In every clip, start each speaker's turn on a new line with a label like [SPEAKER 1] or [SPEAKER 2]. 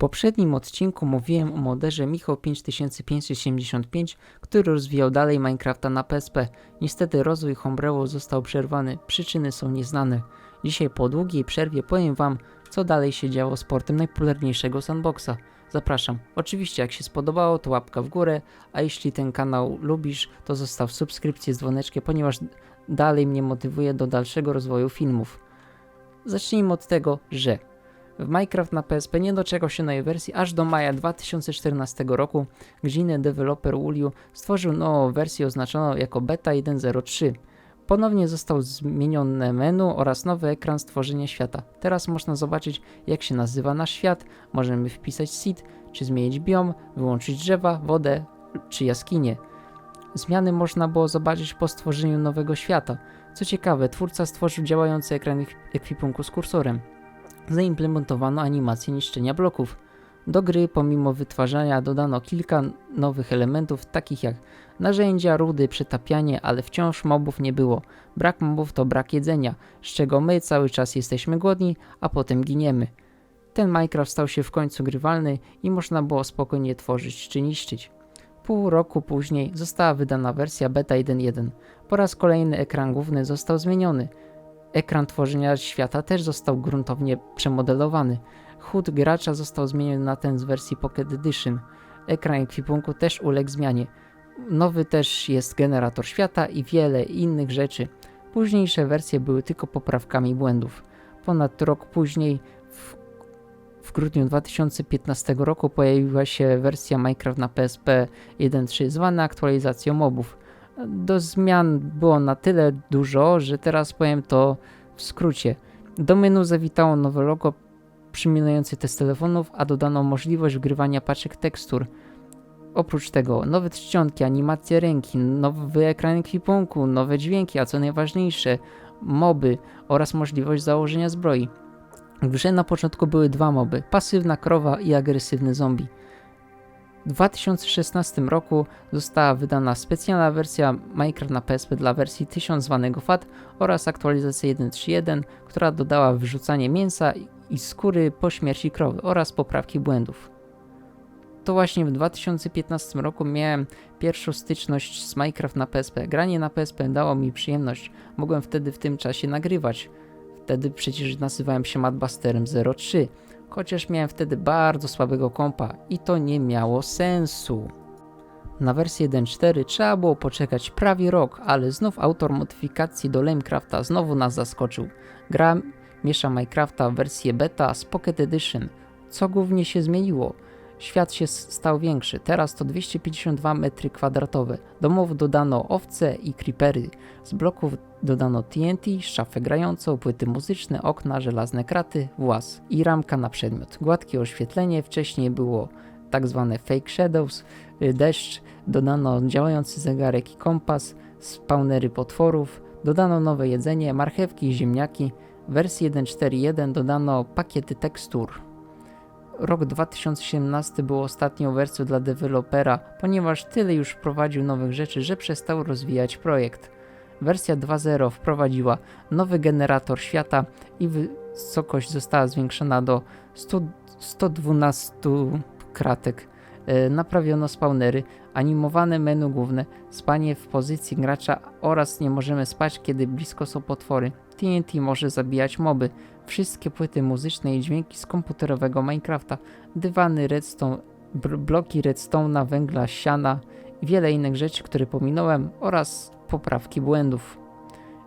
[SPEAKER 1] poprzednim odcinku mówiłem o moderze Michał 5575, który rozwijał dalej Minecrafta na PSP. Niestety rozwój Homebrew został przerwany, przyczyny są nieznane. Dzisiaj po długiej przerwie powiem wam, co dalej się działo z portem najpopularniejszego sandboxa. Zapraszam. Oczywiście jak się spodobało, to łapka w górę, a jeśli ten kanał lubisz, to zostaw subskrypcję z dzwoneczkiem, ponieważ dalej mnie motywuje do dalszego rozwoju filmów. Zacznijmy od tego, że Minecraft na PSP nie doczekał się nowej wersji aż do maja 2014 roku, gdzie inny deweloper Wuliu stworzył nową wersję oznaczoną jako Beta 1.03. Ponownie został zmienione menu oraz nowy ekran stworzenia świata. Teraz można zobaczyć jak się nazywa nasz świat, możemy wpisać seed, czy zmienić biom, wyłączyć drzewa, wodę czy jaskinie. Zmiany można było zobaczyć po stworzeniu nowego świata. Co ciekawe, twórca stworzył działający ekran ek- ekwipunku z kursorem zaimplementowano animację niszczenia bloków. Do gry pomimo wytwarzania dodano kilka nowych elementów, takich jak narzędzia, rudy, przetapianie, ale wciąż mobów nie było. Brak mobów to brak jedzenia, z czego my cały czas jesteśmy głodni, a potem giniemy. Ten Minecraft stał się w końcu grywalny i można było spokojnie tworzyć czy niszczyć. Pół roku później została wydana wersja Beta 1.1. Po raz kolejny ekran główny został zmieniony. Ekran tworzenia świata też został gruntownie przemodelowany. HUD gracza został zmieniony na ten z wersji Pocket Edition. Ekran ekwipunku też uległ zmianie. Nowy też jest generator świata i wiele innych rzeczy. Późniejsze wersje były tylko poprawkami błędów. Ponad rok później, w, w grudniu 2015 roku, pojawiła się wersja Minecraft na PSP 1.3 zwana aktualizacją mobów do zmian było na tyle dużo, że teraz powiem to w skrócie. Do menu zawitało nowe logo przypominające test telefonów, a dodano możliwość wgrywania paczek tekstur. Oprócz tego nowe czcionki, animacje ręki, nowy ekran ekwipunku, nowe dźwięki, a co najważniejsze, moby oraz możliwość założenia zbroi. W grze na początku były dwa moby, pasywna krowa i agresywny zombie. W 2016 roku została wydana specjalna wersja Minecraft na PSP dla wersji 1000 zwanego FAT oraz aktualizacja 1.3.1, która dodała wyrzucanie mięsa i skóry po śmierci krowy oraz poprawki błędów. To właśnie w 2015 roku miałem pierwszą styczność z Minecraft na PSP. Granie na PSP dało mi przyjemność. Mogłem wtedy w tym czasie nagrywać. Wtedy przecież nazywałem się Madbusterem 03 chociaż miałem wtedy bardzo słabego kompa i to nie miało sensu. Na wersję 1.4 trzeba było poczekać prawie rok, ale znów autor modyfikacji do Lamecrafta znowu nas zaskoczył. Gra miesza Minecrafta w wersję beta z Pocket Edition. Co głównie się zmieniło? Świat się stał większy, teraz to 252 metry kwadratowe. Domów dodano owce i creepery. Z bloków dodano TNT, szafę grającą, płyty muzyczne, okna, żelazne kraty, włas i ramka na przedmiot. Gładkie oświetlenie, wcześniej było tak zwane fake shadows, y, deszcz, dodano działający zegarek i kompas, spawnery potworów, dodano nowe jedzenie, marchewki i ziemniaki. W wersji 1.4.1 dodano pakiety tekstur. Rok 2017 był ostatnią wersją dla dewelopera, ponieważ tyle już wprowadził nowych rzeczy, że przestał rozwijać projekt. Wersja 2.0 wprowadziła nowy generator świata i wysokość została zwiększona do 100, 112 kratek. E, Naprawiono spawnery, animowane menu główne, spanie w pozycji gracza oraz nie możemy spać, kiedy blisko są potwory. TNT może zabijać moby. Wszystkie płyty muzyczne i dźwięki z komputerowego Minecrafta, dywany redstone, bl- bloki redstone'a, węgla, siana i wiele innych rzeczy, które pominąłem oraz poprawki błędów.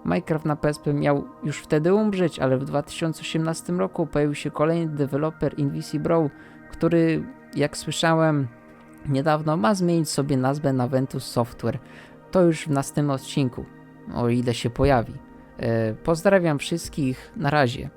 [SPEAKER 1] Minecraft na PSP miał już wtedy umrzeć, ale w 2018 roku pojawił się kolejny deweloper Invisibro, który, jak słyszałem niedawno, ma zmienić sobie nazwę na Ventus Software. To już w następnym odcinku, o ile się pojawi. E, Pozdrawiam wszystkich, na razie.